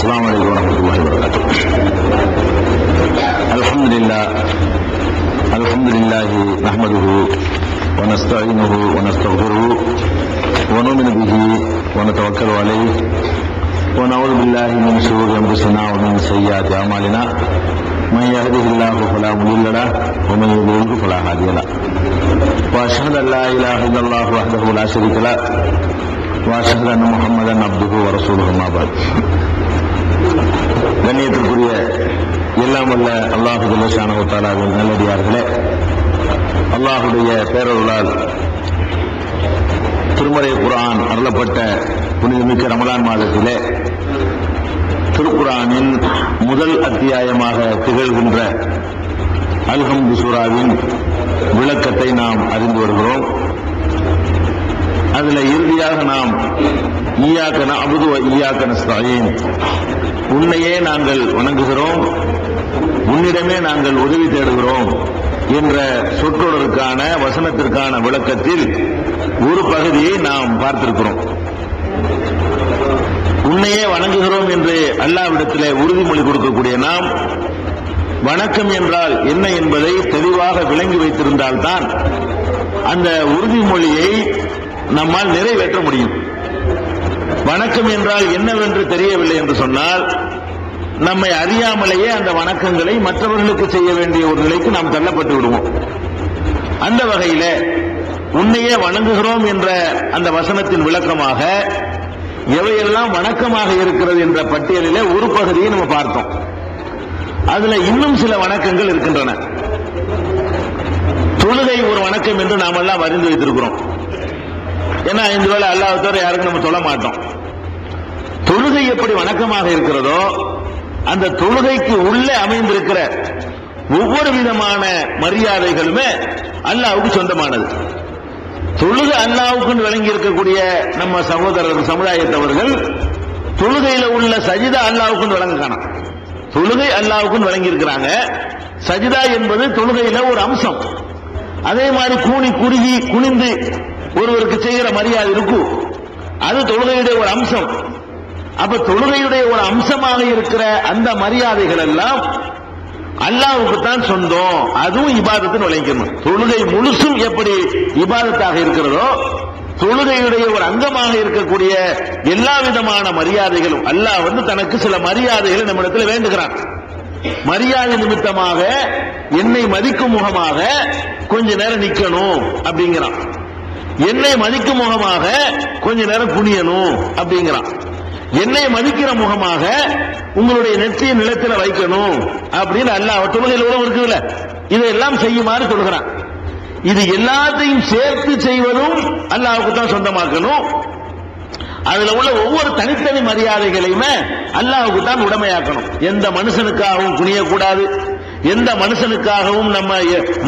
السلام عليكم ورحمة الله وبركاته. الحمد لله الحمد لله نحمده ونستعينه ونستغفره ونؤمن به ونتوكل عليه ونعوذ بالله من شرور أنفسنا ومن سيئات أعمالنا. من يهده الله فلا مضل له ومن يضلل فلا هادي له. وأشهد أن لا إله إلا الله وحده لا شريك له. وأشهد أن محمدا عبده ورسوله ما بعد. கண்ணியத்திற்குரிய எல்லாம் வல்ல அல்லாஹு ஜல்லஷானு நல்லடியார்களே அல்லாஹுடைய பேரருளால் திருமறை குரான் அருளப்பட்ட புனிதமிக்க ரமலான் மாதத்திலே திருக்குரானின் முதல் அத்தியாயமாக திகழ்கின்ற அல்ஹம் சூராவின் விளக்கத்தை நாம் அறிந்து வருகிறோம். அதுல இறுதியாக நாம் ஈயாக்கன அபுதுவ ஈயாக்கன ஸ்தாயின் உன்னையே நாங்கள் வணங்குகிறோம். உன்னிடமே நாங்கள் உதவி தேடுகிறோம் என்ற சொற்றொடருக்கான வசனத்திற்கான விளக்கத்தில் ஒரு பகுதியை நாம் பார்த்திருக்கிறோம். உன்னையே வணங்குகிறோம் என்று அல்லாவிடத்திலே உறுதிமொழி கொடுக்கக்கூடிய நாம் வணக்கம் என்றால் என்ன என்பதை தெளிவாக விளங்கி வைத்திருந்தால்தான் அந்த உறுதிமொழியை நம்மால் நிறைவேற்ற முடியும். வணக்கம் என்றால் என்னவென்று தெரியவில்லை என்று சொன்னால் நம்மை அறியாமலேயே அந்த வணக்கங்களை மற்றவர்களுக்கு செய்ய வேண்டிய ஒரு நிலைக்கு நாம் தள்ளப்பட்டு விடுவோம். அந்த வகையில உன்னையே வணங்குகிறோம் என்ற அந்த வசனத்தின் விளக்கமாக எவையெல்லாம் வணக்கமாக இருக்கிறது என்ற பட்டியலிலே ஒரு பகுதியை நம்ம பார்த்தோம். அதுல இன்னும் சில வணக்கங்கள் இருக்கின்றன. தொழுகை ஒரு வணக்கம் என்று நாம் எல்லாம் அறிந்து வைத்திருக்கிறோம். ஏன்னா இந்த வேலை அல்லாஹ் தவிர யாருக்கும் நம்ம சொல்ல மாட்டோம். தொழுகை எப்படி வணக்கமாக இருக்கிறதோ அந்த தொழுகைக்கு உள்ளே அமைந்திருக்கிற ஒவ்வொரு விதமான மரியாதைகளுமே அல்லாவுக்கு சொந்தமானது. தொழுகை அல்லாவுக்கு விளங்கி இருக்கக்கூடிய நம்ம சகோதரர் சமுதாயத்தவர்கள் தொழுகையில உள்ள சஜிதா அல்லாவுக்கு விளங்க காணும் தொழுகை அல்லாவுக்கு விளங்கி இருக்கிறாங்க சஜிதா என்பது தொழுகையில ஒரு அம்சம். அதே மாதிரி கூணி குறுகி குனிந்து ஒருவருக்கு செய்கிற மரியாதை இருக்கும் அது தொழுகையுடைய ஒரு அம்சம். அப்ப தொழுகையுடைய ஒரு அம்சமாக இருக்கிற அந்த மரியாதைகள் எல்லாம் அல்லாவுக்கு தான் சொந்தம். அதுவும் இபாதத்தை நுழைக்கணும். தொழுகை முழுசும் எப்படி இபாதத்தாக இருக்கிறதோ தொழுகையுடைய ஒரு அங்கமாக இருக்கக்கூடிய எல்லா விதமான மரியாதைகளும் அல்லாஹ் வந்து தனக்கு சில மரியாதைகளை நம்மிடத்தில் வேண்டுகிறான். மரியாதை நிமித்தமாக என்னை மதிக்கும் முகமாக கொஞ்ச நேரம் நிக்கணும் அப்படிங்கிறான். என்னை மதிக்கும் முகமாக கொஞ்ச நேரம் குனியணும் அப்படிங்கிறான். என்னை மதிக்கிற முகமாக உங்களுடைய நெற்றியை நிலத்தில் வைக்கணும் அப்படின்னு அல்லாஹ் தொழுகையில் கூட இருக்குல்ல இதையெல்லாம் செய்யுமாறு சொல்கிறான். இது எல்லாத்தையும் சேர்த்து செய்வதும் அல்லாவுக்கு தான் சொந்தமாக்கணும். அதுல உள்ள ஒவ்வொரு தனித்தனி மரியாதைகளையுமே அல்லாவுக்கு தான் உடமையாக்கணும். எந்த மனுஷனுக்காகவும் குனியக்கூடாது. எந்த மனுஷனுக்காகவும் நம்ம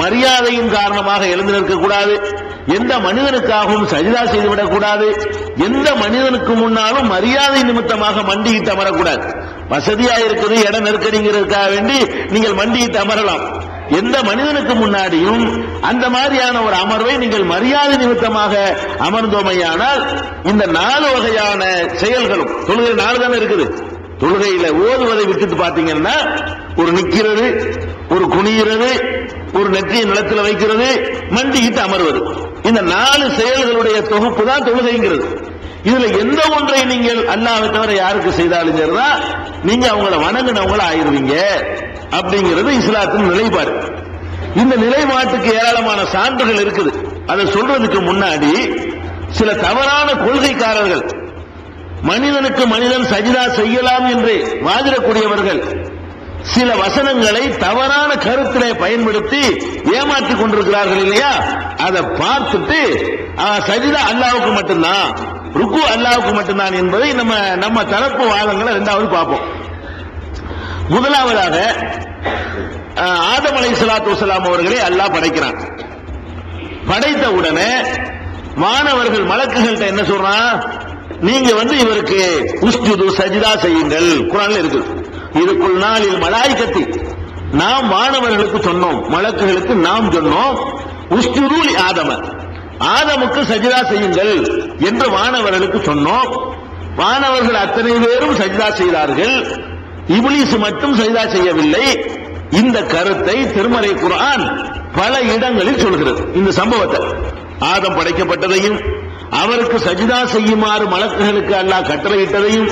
மரியாதையின் காரணமாக எழுந்து நிற்கக்கூடாது. எந்த மனிதனுக்காகவும் சரிதா செய்துவிடக் கூடாது எந்த மனிதனுக்கு முன்னாலும் மரியாதை நிமித்தமாக மண்டியிட்டு அமரக்கூடாது வசதியா இருக்குது இடம் நெருக்கடிங்கிறதுக்காக வேண்டி நீங்கள் மண்டியிட்டு அமரலாம் எந்த மனிதனுக்கு முன்னாடியும் அந்த மாதிரியான ஒரு அமர்வை நீங்கள் மரியாதை நிமித்தமாக அமர்ந்தோமையானால் இந்த நாலு வகையான செயல்களும் தொழுகை நாலு தானே இருக்குது. தொழுகையில ஓதுவதை விட்டுட்டு பாத்தீங்கன்னா ஒரு நிக்கிறது ஒரு குனிகிறது ஒரு நெற்றியை நிலத்தில் வைக்கிறது மண்டிக்கிட்டு அமர்வது. இந்த நாலு செயல்களுடைய தொகுப்பு தான் தொழுகைங்கிறது. இதுல எந்த ஒன்றை நீங்கள் அல்லாவை தவிர யாருக்கு செய்தாலும் சரிதான். நீங்க அவங்கள வணங்கினவங்கள ஆயிருவீங்க அப்படிங்கிறது இஸ்லாத்தின் நிலைப்பாடு. இந்த நிலைப்பாட்டுக்கு ஏராளமான சான்றுகள் இருக்குது. அதை சொல்றதுக்கு முன்னாடி சில தவறான கொள்கைக்காரர்கள் மனிதனுக்கு மனிதன் சஜிதா செய்யலாம் என்று வாதிடக்கூடியவர்கள் சில வசனங்களை தவறான கருத்திலே பயன்படுத்தி ஏமாற்றிக் கொண்டிருக்கிறார்கள் இல்லையா? அதை பார்த்துட்டு சஜிதா அல்லாவுக்கு மட்டும்தான் ருக்கு அல்லாவுக்கு மட்டும்தான் என்பதை நம்ம நம்ம தரப்பு வாதங்களை ரெண்டாவது பார்ப்போம். முதலாவதாக ஆதம் அலை சலாத்து வலாம் அவர்களை அல்லாஹ் படைக்கிறான். படைத்த உடனே மாணவர்கள் மலக்குகள்கிட்ட என்ன சொல்றான்? நீங்க வந்து இவருக்கு உஸ்ஜுது சஜிதா செய்யுங்கள். குரான்ல இருக்கு இதுக்குள் நாளில் மலாய்க்கத்தி நாம் மாணவர்களுக்கு சொன்னோம் மலக்குகளுக்கு நாம் சொன்னோம் உஸ்ஜுதூலி ஆதம. ஆதமுக்கு சஜிதா செய்யுங்கள் என்று மாணவர்களுக்கு சொன்னோம். வானவர்கள் அத்தனை பேரும் சஜிதா செய்தார்கள். இப்லீஸ் மட்டும் சஜிதா செய்யவில்லை. இந்த கருத்தை திருமறை குரான் பல இடங்களில் சொல்கிறது. இந்த சம்பவத்தை. ஆதம் படைக்கப்பட்டதையும் அவருக்கு சஜிதா செய்யுமாறு மலக்குகளுக்கு அல்லாஹ் கட்டளையிட்டதையும்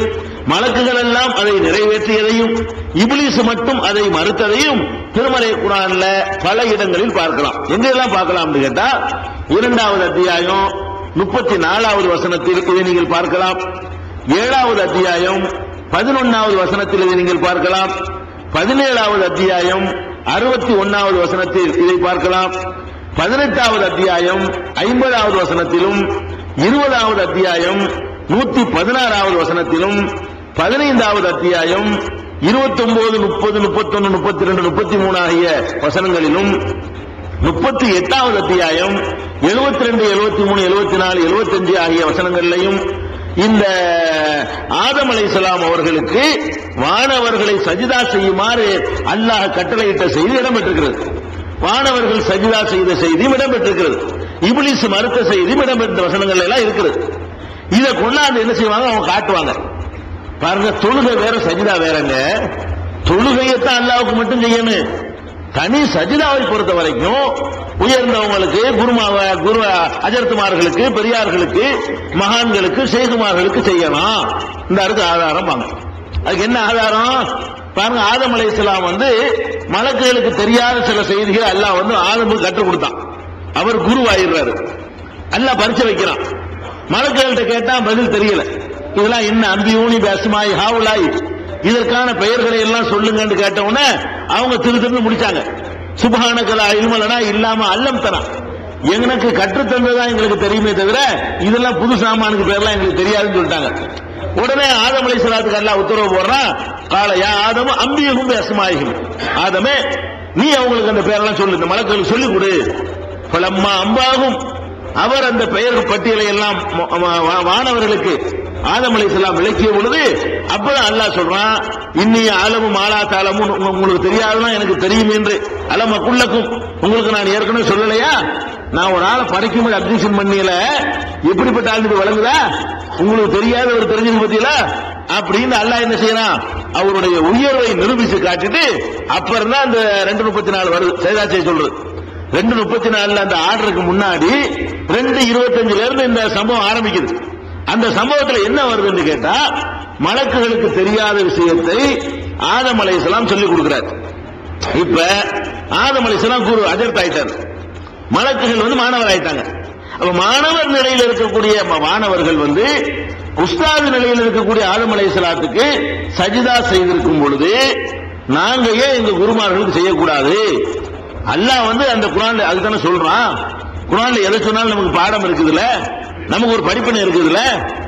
மலக்குகள் எல்லாம் அதை நிறைவேற்றியதையும் இபிலிஸ் மட்டும் அதை மறுத்ததையும் திருமலை குரான்ல பல இடங்களில் பார்க்கலாம். எங்கெல்லாம் பார்க்கலாம் கேட்டா இரண்டாவது அத்தியாயம் முப்பத்தி நாலாவது வசனத்தில் இதை நீங்கள் பார்க்கலாம். ஏழாவது அத்தியாயம் பதினொன்னாவது வசனத்தில் இதை நீங்கள் பார்க்கலாம். பதினேழாவது அத்தியாயம் அறுபத்தி ஒன்னாவது வசனத்தில் இதை பார்க்கலாம். பதினெட்டாவது அத்தியாயம் ஐம்பதாவது வசனத்திலும் இருபதாவது அத்தியாயம் நூத்தி பதினாறாவது வசனத்திலும் பதினைந்தாவது அத்தியாயம் இருபத்தி ஒன்பது முப்பது முப்பத்தொன்னு முப்பத்தி ரெண்டு முப்பத்தி மூணு ஆகிய வசனங்களிலும் முப்பத்தி எட்டாவது அத்தியாயம் எழுபத்தி ரெண்டு எழுபத்தி மூணு எழுபத்தி நாலு எழுபத்தஞ்சு ஆகிய வசனங்களிலையும் இந்த ஆதம் அலைஹிஸ்ஸலாம் அவர்களுக்கு வானவர்களை சஜிதா செய்யுமாறு அல்லாஹ் கட்டளையிட்ட செய்தி இடம்பெற்றிருக்கிறது. வானவர்கள் சஜிதா செய்த செய்தியும் இடம்பெற்றிருக்கிறது. இபிலிஸ் மறுத்த செய்தியும் இடம்பெற்ற வசனங்கள் எல்லாம் இருக்கிறது இதை கொண்டாந்து என்ன செய்வாங்க? அவங்க காட்டுவாங்க. பாருங்க தொழுகை வேற சஜிதா வேறங்க. தொழுகையத்தான் அல்லாவுக்கு மட்டும் செய்யணும். தனி சஜிதாவை பொறுத்த வரைக்கும் உயர்ந்தவங்களுக்கு குருமாவ குரு அஜர்த்துமார்களுக்கு பெரியார்களுக்கு மகான்களுக்கு சேகுமார்களுக்கு செய்யலாம் இந்த அதுக்கு ஆதாரம் வாங்க. அதுக்கு என்ன ஆதாரம்? பாருங்க ஆதம் அலைஹிஸ்ஸலாம் வந்து மலக்குகளுக்கு தெரியாத சில செய்திகள் அல்லாஹ் வந்து ஆதமுக்கு கற்றுக் கொடுத்தான். அவர் குருவாயிடுறாரு. அல்லாஹ் பரிச்சு வைக்கிறான். மலக்குகள்கிட்ட கேட்டா பதில் தெரியல. இதெல்லாம் என்ன அம்பியூனி பேசுமாய் ஹாவுலாய் இதற்கான பெயர்களை எல்லாம் சொல்லுங்கன்னு கேட்டவுடனே அவங்க திரு திரு முடிச்சாங்க. சுபஹானகலா இல்மலனா இல்லாம அல்லம் தரா எனக்கு கற்றுத்தந்ததா எங்களுக்கு தெரியுமே தவிர இதெல்லாம் புது சாமானுக்கு பேர்லாம் எங்களுக்கு தெரியாதுன்னு சொல்லிட்டாங்க. உடனே ஆதம் அலை சலாத்துக்கு எல்லாம் உத்தரவு போடுறான். கால யா ஆதம் அம்பியகும் பேசுமாயிகும். ஆதமே நீ அவங்களுக்கு அந்த பேரெல்லாம் சொல்லு இந்த மலக்களுக்கு சொல்லிக் கொடு. பலம்மா அம்பாகும். அவர் அந்த பெயர் பட்டியலை எல்லாம் வானவர்களுக்கு ஆதம் அலைஹிஸ்ஸலாம் விளக்கிய பொழுது அப்பதான் அல்லாஹ் சொல்றான் இன்னி ஆலமும் ஆலா தாளமும் உங்களுக்கு தெரியாதுன்னா எனக்கு தெரியும் என்று. அலம குள்ளக்கும் உங்களுக்கு நான் ஏற்கனவே சொல்லலையா? நான் ஒரு ஆளை படைக்கும்போது அப்டிஷன் பண்ணியல. எப்படிப்பட்ட ஆள் வழங்குதா? உங்களுக்கு தெரியாத ஒரு தெரிஞ்சது பத்தியில? அப்படின்னு அல்லாஹ் என்ன செய்யறான்? அவருடைய உயர்வை நிரூபிச்சு காட்டிட்டு அப்புறம் தான் அந்த ரெண்டு முப்பத்தி நாலு வருது சேதாச்சியை சொல்றது. ரெண்டு முப்பத்தி நாலுல அந்த ஆர்டருக்கு முன்னாடி ரெண்டு இருபத்தஞ்சுல இருந்து இந்த சம்பவம் ஆரம்பிக்குது. அந்த சம்பவத்துல என்ன வருதுன்னு கேட்டா மலக்குகளுக்கு தெரியாத விஷயத்தை ஆதம் அலைஹிஸ்ஸலாம் சொல்லிக் கொடுக்கிறார். இப்ப ஆதம் அலைஹிஸ்ஸலாம் குரு அஜர்த் ஆயிட்டார். மலக்குகள் வந்து மாணவர் ஆயிட்டாங்க. அப்ப மாணவர் நிலையில் இருக்கக்கூடிய மாணவர்கள் வந்து உஸ்தாது நிலையில் இருக்கக்கூடிய ஆதம் அலைஹிஸ்ஸலாத்துக்கு சஜிதா செய்திருக்கும் பொழுது நாங்க ஏன் எங்க குருமார்களுக்கு செய்யக்கூடாது? அல்லாஹ் வந்து அந்த குரான்ல அதுதானே சொல்றான். குரான்ல எதை சொன்னாலும் நமக்கு பாடம் இருக்குதுல்ல? நமக்கு ஒரு படிப்பினை இருக்குதுல்ல?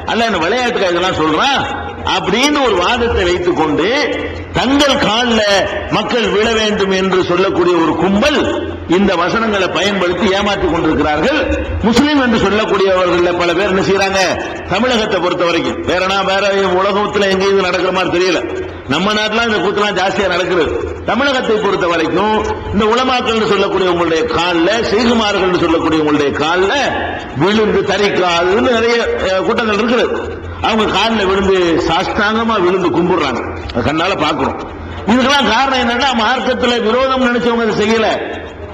அல்ல இந்த விளையாட்டுக்கு இதெல்லாம் சொல்றான். அப்படின்னு ஒரு வாதத்தை வைத்துக் கொண்டு தங்கள் காலில் மக்கள் விழ வேண்டும் என்று சொல்லக்கூடிய ஒரு கும்பல் இந்த வசனங்களை பயன்படுத்தி ஏமாற்றிக் கொண்டிருக்கிறார்கள். முஸ்லீம் என்று சொல்லக்கூடியவர்கள் பல பேர் என்ன செய்யறாங்க? தமிழகத்தை பொறுத்த வரைக்கும். வேறனா வேற உலகத்துல எங்கேயும் இது நடக்கிற மாதிரி தெரியல. நம்ம நாட்டுல இந்த கூத்தெல்லாம் ஜாஸ்தியா நடக்கிறது தமிழகத்தை பொறுத்த வரைக்கும் இந்த உளமாக்கல் சொல்லக்கூடிய உங்களுடைய காலில் செய்குமார்கள் சொல்லக்கூடிய உங்களுடைய காலில் விழுந்து தரிக்காதுன்னு நிறைய கூட்டங்கள் இருக்குது. அவங்க காலில் விழுந்து சாஷ்டாங்கமா விழுந்து கும்பிடுறாங்க. கண்ணால பாக்குறோம் இதுக்கெல்லாம் காரணம் என்னன்னா மார்க்கத்துல விரோதம் நினைச்சவங்க அதை செய்யல.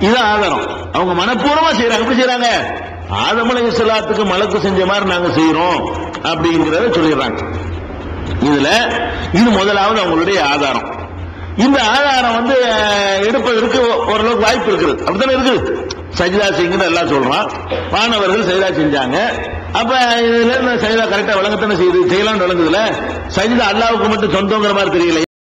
இதுதான் ஆதாரம். அவங்க மனப்பூர்வமா செய்யறாங்க எப்படி செய்யறாங்க ஆதமலை இஸ்லாத்துக்கு மலக்கு செஞ்ச மாதிரி நாங்க செய்யறோம் அப்படிங்கிறத சொல்லிடுறாங்க. இதுல இது முதலாவது அவங்களுடைய ஆதாரம். இந்த ஆதாரம் வந்து எடுப்பதற்கு ஓரளவுக்கு வாய்ப்பு இருக்குது. அப்படித்தானே இருக்குது சஜிதா செய்யுங்கன்னு எல்லாம் சொல்றான். மாணவர்கள் சஜிதா செஞ்சாங்க. அப்ப இதுல இருந்து சஜிதா கரெக்டா விளங்கத்தானே செய்யுது செய்யலாம்னு விளங்குதுல சஜிதா அல்லாவுக்கு மட்டும் சொந்தங்கிற மாதிரி தெரியல